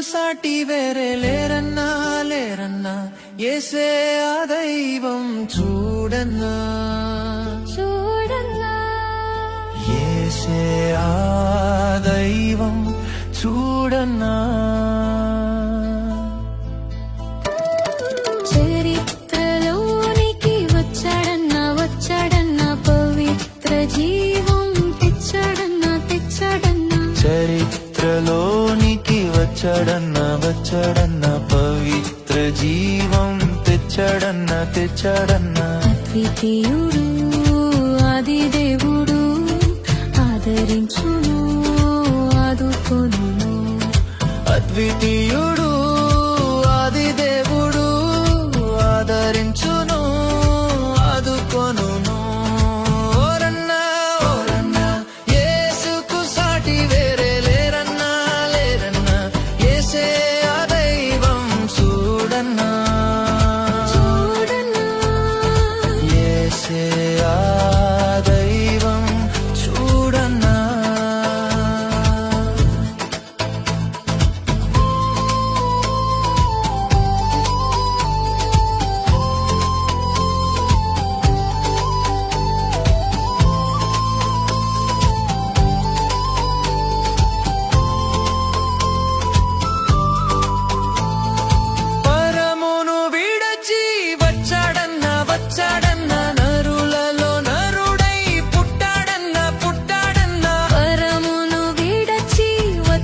సాటి వేరే లేరన్నా లేరన్నా. ఏసే ఆ దైవం చూడన్నా. చూడన్నా. ఏసే ఆ దైవం చూడన్నా. వచ్చాడన్న వచ్చాడన్న పవిత్ర జీవం తెచ్చాడన్న తెచ్చాడన్న. అద్వితీయుడు ఆది దేవుడు ఆదరించును ఆదుకొనును. అద్వితీయుడు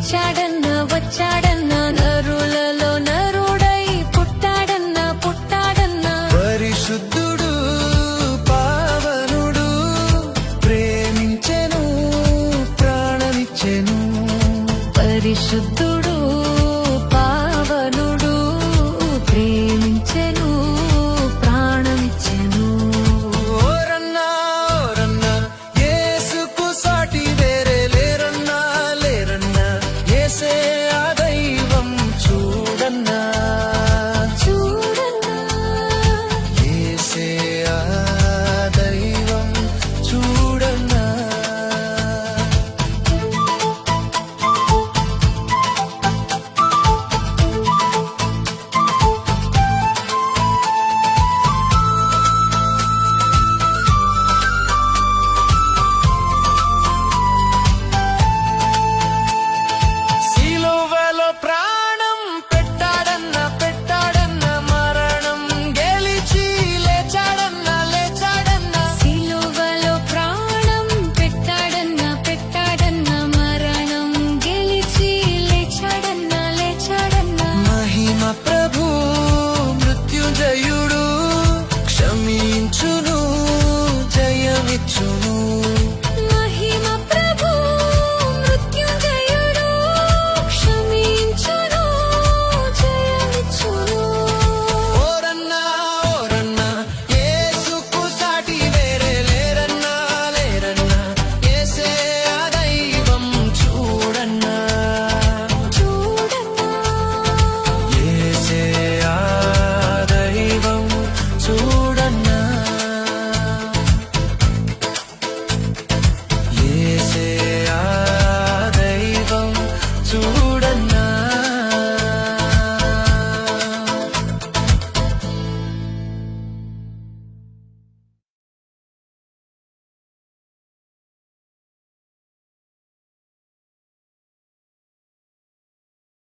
వచ్చాడన్న వచ్చాడన్న నరులలో నరుడై పుట్టాడన్న పుట్టాడన్న. పరిశుద్ధుడు పావనుడు ప్రేమించెను ప్రాణమిచ్చెను. పరిశుద్ధుడు